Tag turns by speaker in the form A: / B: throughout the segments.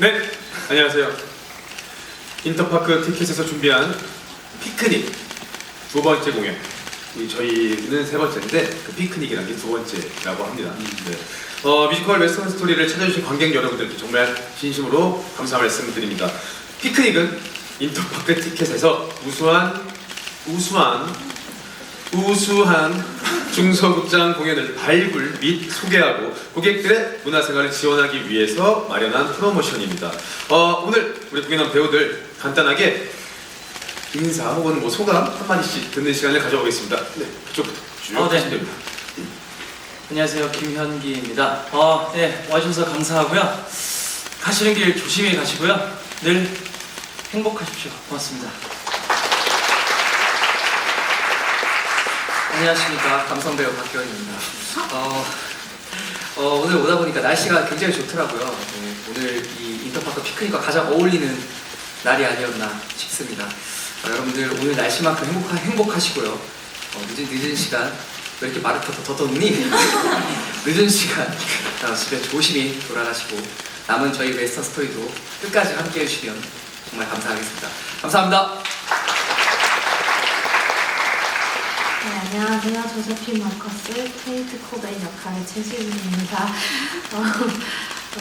A: 네, 안녕하세요. 인터파크 티켓에서 준비한 피크닉 두 번째 공연. 이 저희는 세 번째인데 그 피크닉이라는 게 두 번째라고 합니다. 네. 어, 뮤지컬 웨스턴 스토리를 찾아주신 관객 여러분들께 정말 진심으로 감사 말씀드립니다. 피크닉은 인터파크 티켓에서 우수한 우수한 우수한 중소극장 공연을 발굴 및 소개하고 고객들의 문화생활을 지원하기 위해서 마련한 프로모션입니다. 어, 오늘 우리 공연한 배우들 간단하게 인사 혹은 뭐 소감 한마디씩 듣는 시간을 가져보겠습니다. 네, 그쪽부터 쭉
B: 어, 네.
A: 하시면 됩니다.
B: 안녕하세요 김현기입니다. 어, 네 와주셔서 감사하고요. 가시는 길 조심히 가시고요. 늘 행복하십시오. 고맙습니다.
C: 안녕하십니까 감성배우 박기원입니다. 어, 어, 오늘 오다 보니까 날씨가 굉장히 좋더라고요. 네, 오늘 이 인터파크 피크닉과 가장 어울리는 날이 아니었나 싶습니다. 어, 여러분들 오늘 날씨만큼 행복하, 행복하시고요. 어, 늦은 늦은 시간 왜 이렇게 말을 더, 더 떴니? 늦은 시간 어, 집에 조심히 돌아가시고 남은 저희 웨스턴 스토리도 끝까지 함께 해 주시면 정말 감사하겠습니다. 감사합니다.
D: 네, 안녕하세요. 조세핀 마커스 케이트 코베인 역할의 최지훈입니다. 어,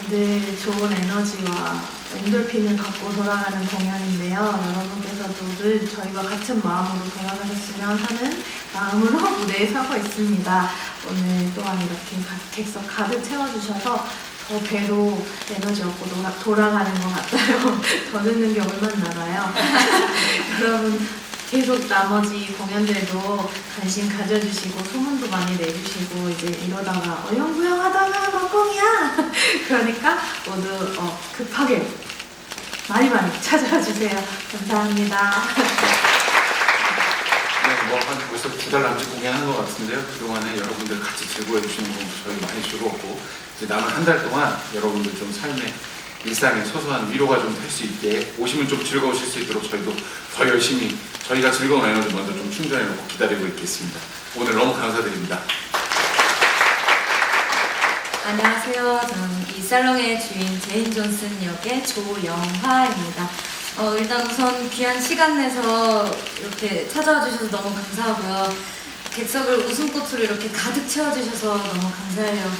D: 늘 좋은 에너지와 엔돌핀을 갖고 돌아가는 공연인데요. 여러분께서도 늘 저희와 같은 마음으로 돌아가셨으면 하는 마음으로 무대에 서고 있습니다. 오늘 또한 이렇게 가- 객석 가득 채워주셔서 더 배로 에너지 얻고 돌아, 돌아가는 것 같아요. 더 듣는 게 얼마나 나가요. 여러분 계속 나머지 공연들도 관심 가져주시고 소문도 많이 내주시고 이제 이러다가 어영부영 하다가 막공이야. 그러니까 모두 어, 급하게 많이 많이 찾아와 주세요. 감사합니다.
E: 네, 뭐한 벌써 두 달 남짓 공연한 것 같은데요. 그동안에 여러분들 같이 즐거워해 주시는 거 저희 많이 즐거웠고 이제 남은 한 달 동안 여러분들 좀 삶의 일상의 소소한 위로가 좀 될 수 있게 오시면 좀 즐거우실 수 있도록 저희도 더 열심히 저희가 즐거운 에너지 먼저 좀 충전해 놓고 기다리고 있겠습니다. 오늘 너무 감사드립니다.
F: 안녕하세요. 저는 이 살롱의 주인 제인 존슨 역의 조영화입니다. 어, 일단 우선 귀한 시간 내서 이렇게 찾아와 주셔서 너무 감사하고요. 객석을 웃음꽃으로 이렇게 가득 채워주셔서 너무 감사해요.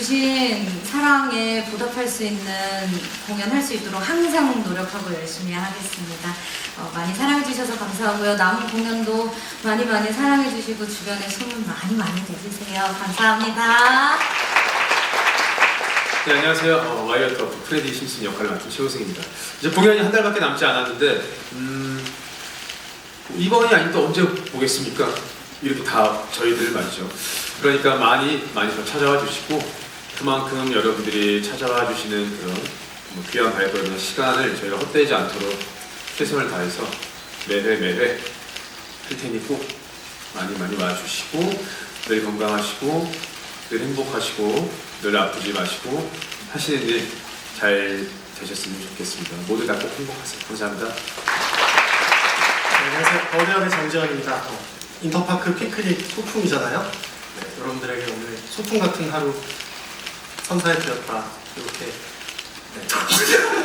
F: 주신 사랑에 보답할 수 있는 공연 할 수 있도록 항상 노력하고 열심히 하겠습니다. 어, 많이 사랑해주셔서 감사하고요. 남은 공연도 많이 많이 사랑해주시고 주변에 소문 많이 많이 내주세요. 감사합니다.
A: 네, 안녕하세요. 어, 와이어트 프레디 심슨 역할을 맡은 최우승입니다. 이제 공연이 한 달밖에 남지 않았는데 음, 이번이 또 언제 보겠습니까? 이렇게 다 저희들 말이죠. 그러니까 많이 많이 더 찾아와 주시고 그만큼 여러분들이 찾아와 주시는 그런 뭐 귀한 발걸음과 시간을 저희가 헛되지 않도록 최선을 다해서 매회 매회 할 테니 꼭 많이 많이 와주시고 늘 건강하시고 늘 행복하시고 늘 아프지 마시고 하시는 일 잘 되셨으면 좋겠습니다. 모두 다 꼭 행복하세요. 감사합니다.
G: 네, 안녕하세요. 버드업의 장지현입니다. 어, 인터파크 피크닉 소풍이잖아요. 네, 여러분들에게 오늘 소풍 같은 하루 선사해드렸다. 이렇게 네. 하고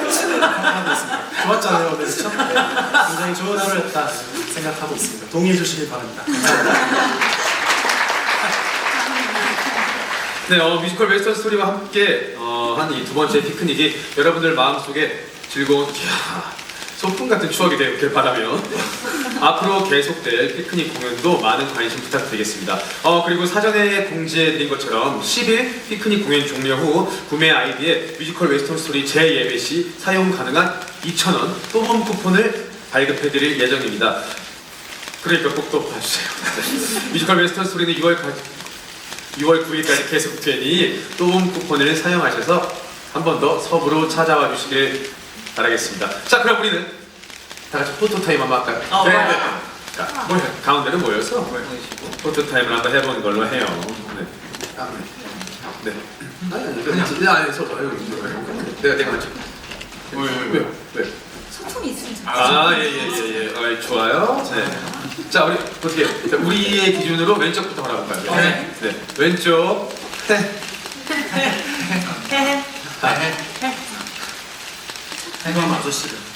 G: 있습니다. 좋았잖아요, 그렇죠? 네, 굉장히 좋은 하루였다 생각하고 있습니다. 동의해 주시길 바랍니다.
A: 네, 어, 뮤지컬 웨스턴 스토리와 함께 어, 한 이 두 번째 피크닉이 여러분들 마음속에 즐거운 이야, 소풍 같은 추억이 되길 바라며 앞으로 계속될 피크닉 공연도 많은 관심 부탁드리겠습니다. 어, 그리고 사전에 공지해드린 것처럼 10일 피크닉 공연 종료 후 구매 아이디에 뮤지컬 웨스턴 스토리 재예매 시 사용 가능한 2,000원 또봄 쿠폰을 발급해드릴 예정입니다. 그러니까 꼭 또 봐주세요. 뮤지컬 웨스턴 스토리는 6월 6월 9일까지 계속되니 또봄 쿠폰을 사용하셔서 한 번더 서부로 찾아와 주시길 바라겠습니다. 자, 그럼 우리는 다 같이 포토 타임 한번 할까요?
B: 어,
A: 네.
B: 네.
A: 자, 뭐, 가운데로 모여서 포토 타임을 한번 해보는 걸로 해요. 네. 아, 네. 네. 아니, 아니, 그냥, 그냥 안에 서서 해요. 내가, 내가 먼저.
E: 왜, 왜,
A: 왜? 왜?
F: 소품이 있으면 좋겠어요.
A: 아, 예, 예, 예, 예. 어, 좋아요. 네. 자, 우리 어떻게 자, 우리의 기준으로 왼쪽부터 바라볼까요?
B: 네.
A: 네. 왼쪽. 네.
G: 행감 아저씨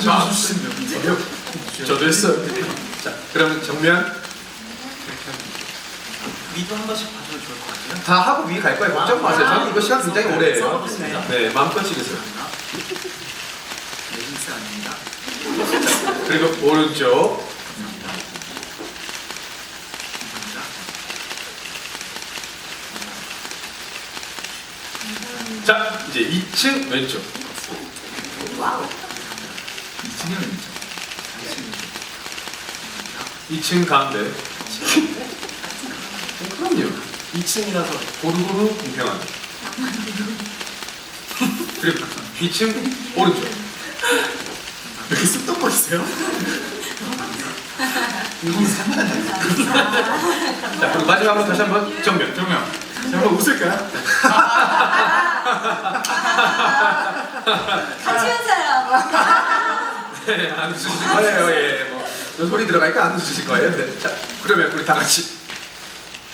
G: 를.
A: 저도 했어요. 자, 그러면 정면
B: 위도 한 번씩 봐주면 좋을 것 같아요.
A: 다 하고 위갈 거예요. 걱정 마세요. 저는 이거 시간 굉장히 오래 해요. 네, 마음껏 찍으세요.
C: 네, 힌트 아닙니다.
A: 그리고 오른쪽. 자, 이제 2층 왼쪽.
C: 2층은 있죠.
A: 2층 가운데. 그럼요.
G: 2층이라서
A: 고루고루 공평하게. 그리고 2층 오른쪽.
G: 여기 습도 보이세요?
A: 자, 그리고 마지막으로 다시 한번 정면. 정면.
G: 한번 웃을까요?
F: 같이 웃어요.
A: 네, 안 웃으실 거예요. 예, 뭐. 너 소리 들어가니까 안 웃으실 거예요. 네. 자, 그러면 우리 다 같이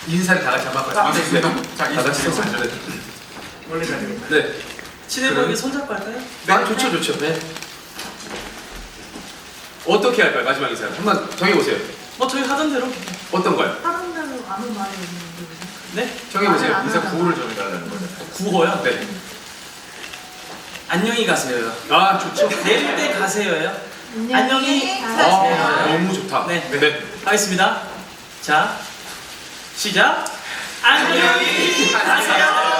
A: 인사를 다 같이 한번 할까요?
E: 아, 네, 네. 자,
A: 다 같이
E: 인사.
A: 손을 네.
G: 원래 자리로.
A: 네.
B: 친해보기 손잡고 할까요?
A: 아, 좋죠, 좋죠. 네. 어떻게 할까요? 마지막 인사. 한번 정해보세요.
B: 뭐 저희 하던 대로.
A: 어떤 거요?
D: 대로 아무 말이 없는데.
B: 네.
A: 정해보세요.
D: 아,
E: 인사 구호를 정해달라는 거죠.
B: 구호요.
A: 네.
B: 안녕히 가세요요.
A: 아, 좋죠.
B: 내릴 때 가세요요. 안녕히
A: 아,
B: 가세요.
A: 너무 좋다.
B: 네.
A: 네.
B: 하겠습니다. 자, 시작. 안녕히 가세요.